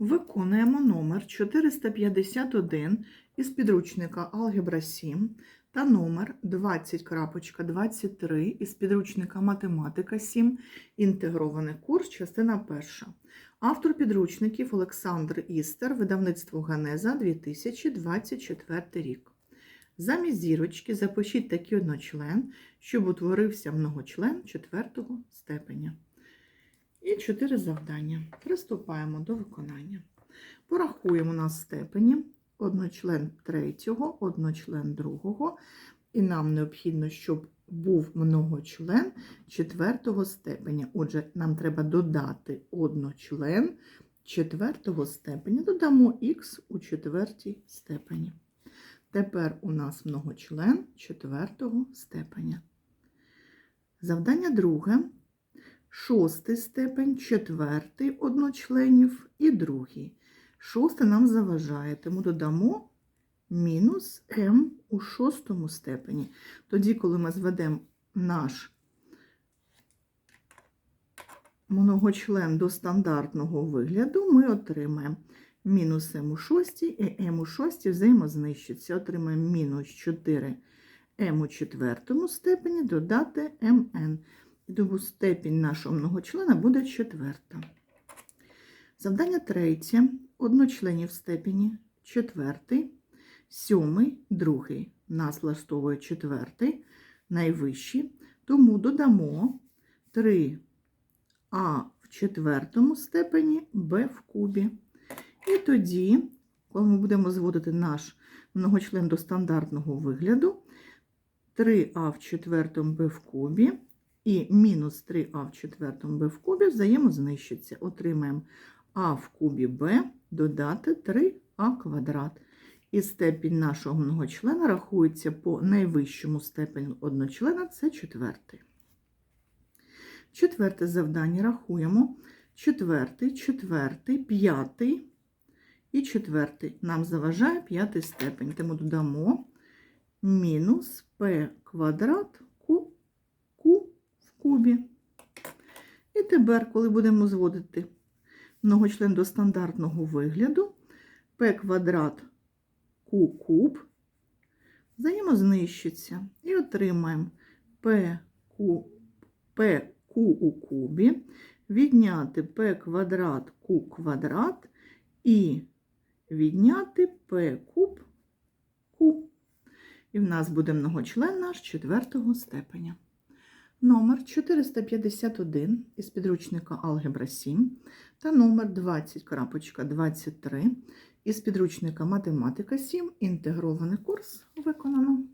Виконуємо номер 451 із підручника Алгебра 7 та номер 20.23 із підручника Математика 7, інтегрований курс, частина перша. Автор підручників Олександр Істер, видавництво Ганеза 2024 рік. Замість зірочки запишіть такий одночлен, щоб утворився многочлен четвертого степеня. І чотири завдання. Приступаємо до виконання. Порахуємо на степені одночлен третього, одночлен другого. І нам необхідно, щоб був многочлен четвертого степеня. Отже, нам треба додати одночлен четвертого степеня. Додамо х у четвертій степені. Тепер у нас многочлен четвертого степеня. Завдання друге. Шостий степень, четвертий одночленів і другий. Шосте нам заважає, тому додамо мінус m у шостому степені. Тоді, коли ми зведемо наш многочлен до стандартного вигляду, ми отримаємо мінус m у шостій і m у шостій взаємознищиться. Отримаємо мінус 4 m у четвертому степені додати mn. Тому степінь нашого многочлена буде четверта. Завдання третє. Одночленів в степені четвертий, сьомий, другий. Нас влаштовує четвертий, найвищий. Тому додамо 3а в четвертому степені, b в кубі. І тоді, коли ми будемо зводити наш многочлен до стандартного вигляду, 3а в четвертому b в кубі і мінус 3а в четвертому b в кубі взаємознищиться. Отримаємо а в кубі b додати 3а квадрат. І степінь нашого многочлена рахується по найвищому степеню одночлена це четвертий. Четверте завдання рахуємо. Четвертий, четвертий, п'ятий і четвертий. Нам заважає п'ятий степень. Тому додамо мінус p квадрат кубі. І тепер, коли будемо зводити многочлен до стандартного вигляду, p квадрат q куб взаємознищиться і отримаємо pq, pq у кубі, відняти p квадрат q квадрат і відняти p куб q. І в нас буде многочлен наш четвертого степеня. Номер 451 із підручника Алгебра 7 та номер 20.23 із підручника Математика 7. Інтегрований курс виконано.